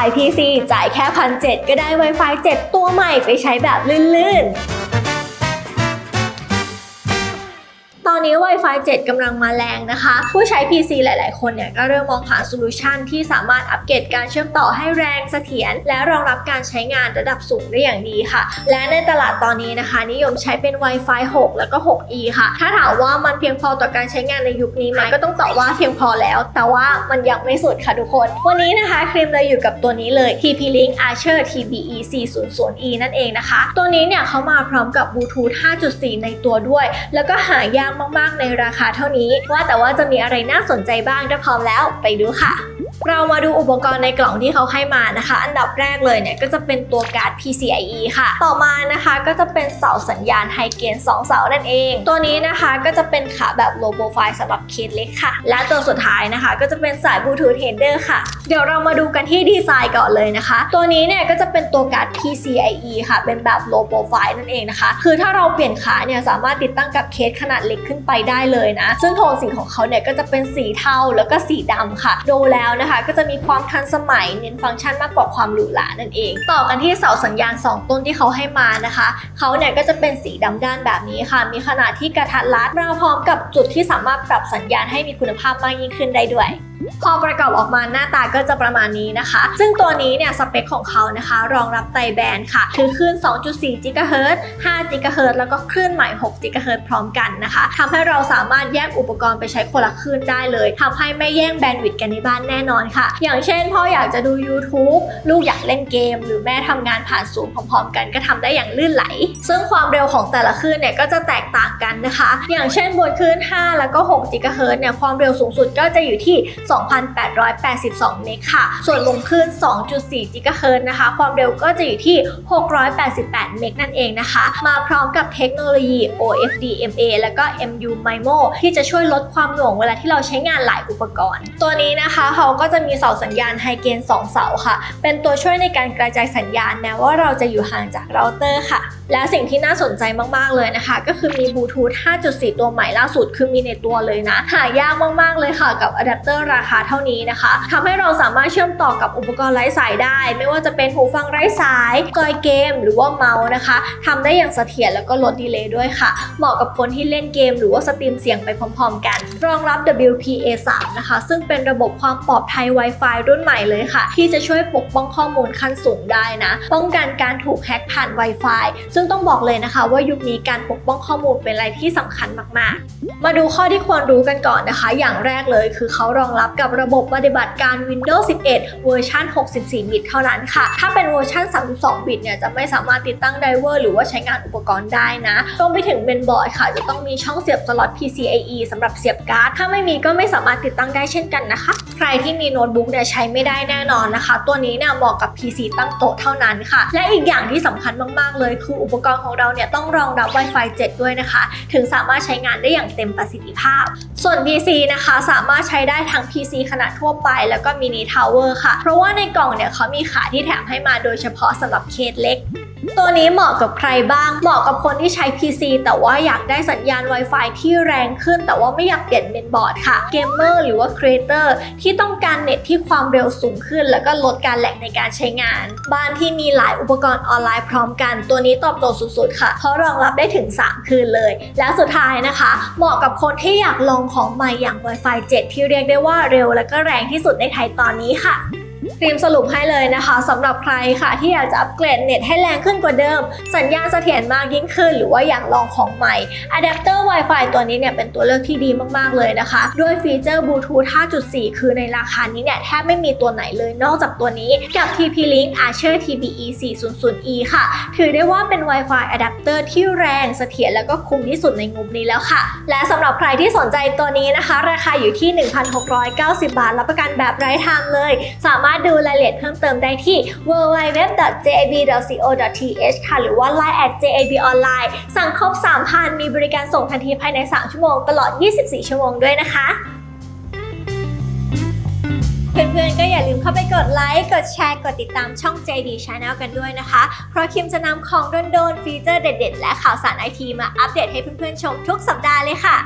าย PC จ่ายแค่พันเก็ได้ Wi-Fi 7 ตัวใหม่ไปใช้แบบลื่นๆ ตอนนี้ Wi-Fi 7กำลังมาแรงนะคะ ผู้ใช้ PC หลาย ๆ คนเนี่ยก็เริ่มมองหาโซลูชันที่สามารถอัปเกรดการเชื่อมต่อให้แรงเสถียรและรองรับการใช้งานระดับสูงได้อย่างดีค่ะ และในตลาดตอนนี้นะคะ นิยมใช้เป็น Wi-Fi 6 แล้วก็ 6E ค่ะ ถ้าถามว่ามันเพียงพอต่อการใช้งานในยุคนี้ไหมก็ต้องตอบว่าเพียงพอแล้ว แต่ว่ามันยังไม่สุดค่ะทุกคน วันนี้นะคะครีมเลยอยู่กับตัวนี้เลย TP-Link Archer TBE 400E นั่นเองนะคะ ตัวนี้เนี่ยเขามาพร้อมกับบลูทูธ5.4 ในตัวด้วย แล้วก็หายากมากๆ ในราคาเท่านี้ ว่าแต่ว่าจะมีอะไรน่าสนใจบ้างถ้าพร้อมแล้วไปดูค่ะ เรามาดูอุปกรณ์ในกล่องที่เขาให้มานะคะ อันดับแรกเลยเนี่ยก็จะเป็นตัวการ์ด PCIe ค่ะ ต่อมานะคะก็จะเป็นเสาสัญญาณไฮเกน2เสานั่นเอง ตัวนี้นะคะก็จะเป็นขาแบบ low profile สำหรับเคสเล็กค่ะ และตัวสุดท้ายนะคะ ก็จะเป็นสายบลูทูธเฮดเดอร์ค่ะ เดี๋ยวเรามาดูกันที่ดีไซน์ก่อนเลยนะคะ ตัวนี้เนี่ยก็จะเป็นตัวการ์ด PCIe ค่ะ เป็นแบบ low profile นั่นเองนะคะ คือถ้าเราเปลี่ยนขาเนี่ยสามารถติดตั้งกับเคสขนาดเล็กขึ้นไปได้เลยนะ ซึ่งโทนสีของเขาเนี่ยก็จะเป็นสีเทาแล้วก็สีดำค่ะ ดูแล้วนะคะก็จะมีความทันสมัยเน้นฟังก์ชันมากกว่าความหรูหรานั่นเอง ต่อกันที่เสาสัญญาณ 2 ต้นที่เขาให้มานะคะเขาเนี่ยก็จะเป็นสีดำด้านแบบนี้ค่ะ มีขนาดที่กระทัดรัดมาพร้อมกับจุดที่สามารถปรับสัญญาณให้มีคุณภาพมากยิ่งขึ้นได้ด้วย พอประกอบออกมาหน้าตาก็จะประมาณนี้นะคะ ซึ่งตัวนี้เนี่ยสเปคของเขานะคะ รองรับไตรแบนค่ะ คือคลื่น 2.4 GHz 5 GHz แล้วก็คลื่นใหม่ 6 GHz พร้อมกันนะคะทำให้เราสามารถแยกอุปกรณ์ไปใช้คนละคลื่นได้เลยทำให้ไม่แย่งแบนด์วิดต์กันในบ้านแน่นอนค่ะ อย่างเช่นพ่ออยากจะดู YouTube ลูกอยากเล่นเกม หรือแม่ทำงานผ่านซูมพร้อมๆ กันก็ทำได้อย่างลื่นไหล ซึ่งความเร็วของแต่ละคลื่นเนี่ยก็จะแตกต่างกันนะคะ อย่างเช่นบนคลื่น 5 แล้วก็ 6 GHz เนี่ยความเร็วสูงสุดก็จะอยู่ที่2,882 เมกค่ะ ส่วนลงคลื่น 2.4 GHz นะคะ ความเร็วก็จะอยู่ที่ 688 เมกนั่นเองนะคะ มาพร้อมกับเทคโนโลยี OFDMA แล้วก็ MU MIMO ที่จะช่วยลดความหน่วงเวลาที่เราใช้งานหลายอุปกรณ์ ตัวนี้นะคะเขาก็จะมีเสาสัญญาณไฮเกน2 เสาค่ะ เป็นตัวช่วยในการกระจายสัญญาณแม้ว่าเราจะอยู่ห่างจากเราเตอร์ค่ะ และสิ่งที่น่าสนใจมากๆเลยนะคะ ก็คือมีบลูทูธ 5.4 ตัวใหม่ล่าสุดคือมีในตัวเลยนะ หายากมากๆเลยค่ะกับอะแดปเตอร์ราคาเท่านี้นะคะทำให้เราสามารถเชื่อมต่อกับอุปกรณ์ไร้สายได้ ไม่ว่าจะเป็นหูฟังไร้สายจอยเกม หรือว่าเมาส์นะคะทำได้อย่างเสถียรแล้วก็ลดดีเลย์ด้วยค่ะ เหมาะกับคนที่เล่นเกม หรือว่าสตรีมเสียงไปพร้อม ๆ กัน รองรับ WPA3 นะคะ ซึ่งเป็นระบบความปลอดภัย Wi-Fi รุ่นใหม่เลยค่ะ ที่จะช่วยปกป้องข้อมูลขั้นสูงได้นะ ป้องกันการถูกแฮ็กผ่าน Wi-Fi ซึ่งต้องบอกเลยนะคะ ว่ายุคนี้การปกป้องข้อมูลเป็นอะไรที่สำคัญมากๆ มาดูข้อที่ควรรู้กันก่อนนะคะ อย่างแรกเลยคือเขารองรับกับระบบปฏิบัติการ Windows 11 เวอร์ชัน64 บิตเท่านั้นค่ะ ถ้าเป็นเวอร์ชัน32 บิตเนี่ยจะไม่สามารถติดตั้งไดเวอร์หรือว่าใช้งานอุปกรณ์ได้นะรวมไปถึงเบนบอร์ดค่ะ จะต้องมีช่องเสียบสล็อต PCIe สำหรับเสียบการ์ด ถ้าไม่มีก็ไม่สามารถติดตั้งได้เช่นกันนะคะ ใครที่มีโน้ตบุ๊กเนี่ยใช้ไม่ได้แน่นอนนะคะ ตัวนี้เนี่ยเหมาะกับ PC ตั้งโต๊ะเท่านั้นค่ะ และอีกอย่างที่สำคัญมากๆเลยคืออุปกรณ์ของเราเนี่ยต้องรองรับ Wi-Fi 7 ด้วยนะคะ ถึงสามารถใช้งานได้อย่างเต็มประสิทธิภาพ ส่วน PC นะคะสามารถใช้ได้ทั้ง PC ขนาดทั่วไป แล้วก็มินิทาวเวอร์ค่ะ เพราะว่าในกล่องเนี่ยเขามีขาที่แถมให้มาโดยเฉพาะสำหรับเคสเล็ก ตัวนี้เหมาะกับใครบ้าง เหมาะกับคนที่ใช้ PC แต่ว่าอยากได้สัญญาณ Wi-Fi ที่แรงขึ้น แต่ว่าไม่อยากเปลี่ยนเมนบอร์ดค่ะ เกมเมอร์หรือว่าครีเอเตอร์ที่ต้องการเน็ตที่ความเร็วสูงขึ้น แล้วก็ลดการแหลกในการใช้งาน บ้านที่มีหลายอุปกรณ์ออนไลน์พร้อมกัน ตัวนี้ตอบโจทย์สุดๆ ค่ะ เพราะรองรับได้ถึง 3 คืนเลย และสุดท้ายนะคะ เหมาะกับคนที่อยากลองของใหม่อย่าง Wi-Fi 7 ที่เรียกได้ว่าเร็ว และก็แรงที่สุดในไทยตอนนี้ค่ะ ครีมสรุปให้เลยนะคะสำหรับใครค่ะที่อยากจะอัปเกรดเน็ตให้แรงขึ้นกว่าเดิม สัญญาณเสถียรมากยิ่งขึ้น หรือว่าอยากลองของใหม่อะแดปเตอร์ Wi-Fi ตัวนี้เนี่ยเป็นตัวเลือกที่ดีมากๆเลยนะคะ ด้วยฟีเจอร์บลูทูธ 5.4 คือในราคานี้เนี่ยแทบไม่มีตัวไหนเลยนอกจากตัวนี้กับ TP-Link Archer TBE 400E ค่ะ ถือได้ว่าเป็น Wi-Fi อะแดปเตอร์ที่แรงเสถียรแล้วก็คุ้มที่สุดในงบนี้แล้วค่ะ และสำหรับใครที่สนใจตัวนี้นะคะ ราคาอยู่ที่ 1,690 บาทรับประกันแบบไร้ทางเลย สามารถดูรายละเอียดเพิ่มเติมได้ที่ www.jab.co.th ค่ะ หรือว่า line at jab online สั่งครบ 3,000 มีบริการส่งทันทีภายใน 3 ชั่วโมง ตลอด 24 ชั่วโมงด้วยนะคะ เพื่อนๆ ก็อย่าลืมเข้าไปกดไลค์ กดแชร์ กดติดตามช่อง JD Channel กันด้วยนะคะ เพราะคิมจะนำของโดนๆ ฟีเจอร์เด็ดๆ และข่าวสารไอทีมาอัปเดตให้เพื่อนๆ ชมทุกสัปดาห์เลยค่ะ